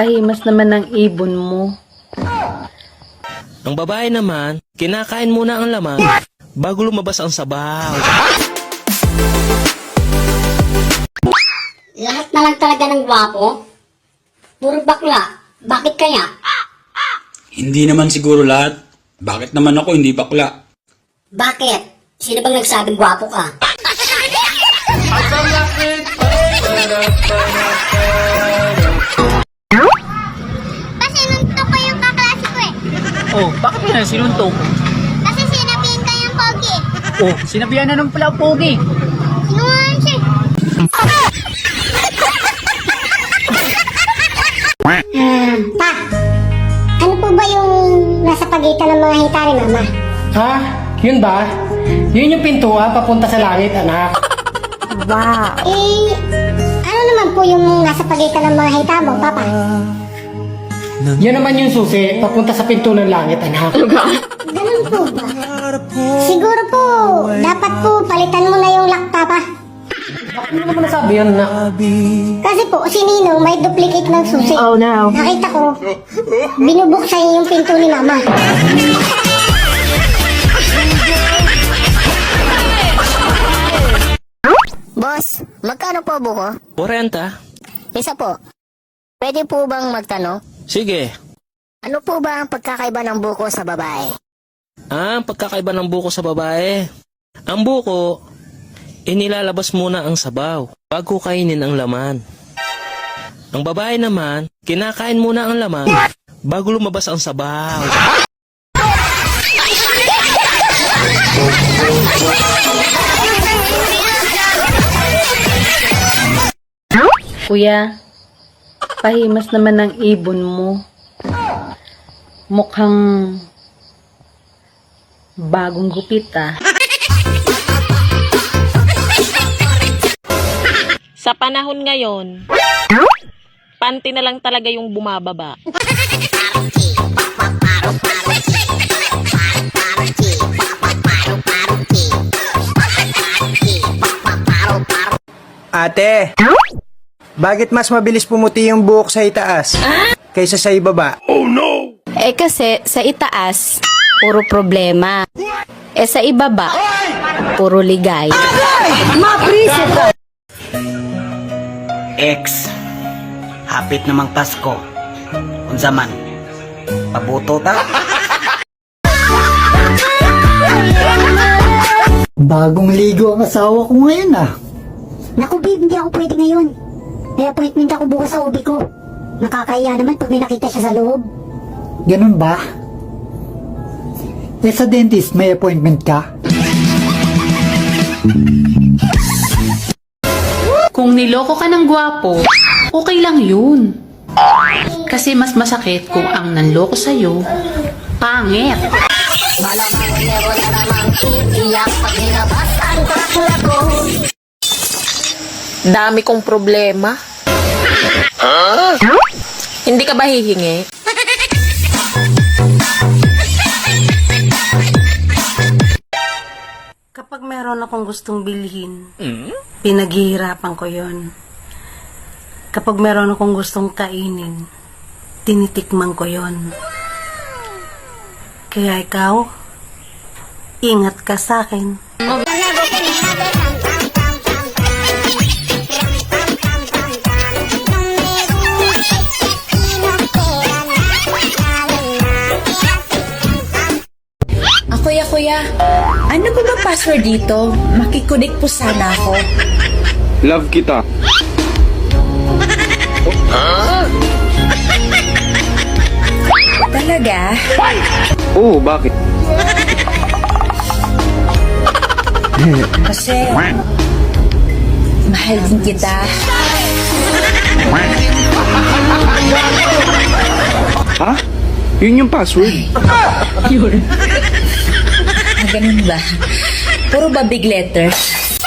Pahimas naman ng ibon mo. Ang babae naman, kinakain muna ang laman bago lumabas ang sabaw. Lahat na lang talaga ng gwapo? Puro bakla. Bakit kaya? Hindi naman siguro lahat. Bakit naman ako hindi bakla? Bakit? Sino bang nagsabing gwapo ka? Kasi Oh, bakit nga sinuntong? Kasi sinabihin ka yung pogi. Oh, sinabihan na ng pala pogi. Sinungaling siya. Pa, ano po ba yung nasa pagitan ng mga hita ni Mama? Ha? Yun ba? Yun yung pintuan papunta sa langit, anak. Eh, ano naman po yung nasa pagitan ng mga hita mo, Papa? Yun naman yung susi papunta sa pinto ng langit, anak. Ganun po ba? Siguro po, dapat po palitan mo na yung lock, Papa. Bakit mo naman nasabi yun, anak? Kasi po, si Ninong may duplicate ng susi. Oh no. Nakita ko, binubuksan yung pinto ni Mama. Boss, magkano po buko? 40? Isa po. Pwede po bang magtanong? Sige. Ano po ba ang pagkakaiba ng buko sa babae? Ah, ang pagkakaiba ng buko sa babae. Ang buko, inilalabas muna ang sabaw bago kainin ang laman. Ang babae naman, kinakain muna ang laman bago lumabas ang sabaw. Kuya, pahimas naman ng ibon mo. Mukhang bagong gupit ah. Sa panahon ngayon, panty na lang talaga yung bumababa. Ate, bakit mas mabilis pumuti yung buhok sa itaas kaysa sa ibaba? Eh kasi sa itaas, puro problema. Eh sa ibaba, puro ligay. Ex, hapit namang Pasko. Unsa man, pabuto ta? Bagong ligo ang asawa ko ngayon, ah. Naku, babe, hindi ako pwede ngayon. May appointment ako bukas sa ubi ko. Nakakahiya naman pag may nakita siya sa loob. Ganun ba? Eh sa dentist, may appointment ka? Kung niloko ka ng gwapo, okay lang yun. Kasi mas masakit kung ang nanloko sa'yo, pangit. Dami kong problema. Hindi ka ba hihingi? Kapag meron akong gustong bilhin, pinaghihirapan ko yon. Kapag meron akong gustong kainin, tinitikman ko yon. Kaya ikaw, ingat ka sa akin. Ah, kuya, ano ba ba password dito? Makikunik po sana ako. Love kita. Talaga? Oo, bakit? Kasi, mahal din kita. Ha? Yun yung password. Ah, ganun ba? Puro ba big letters?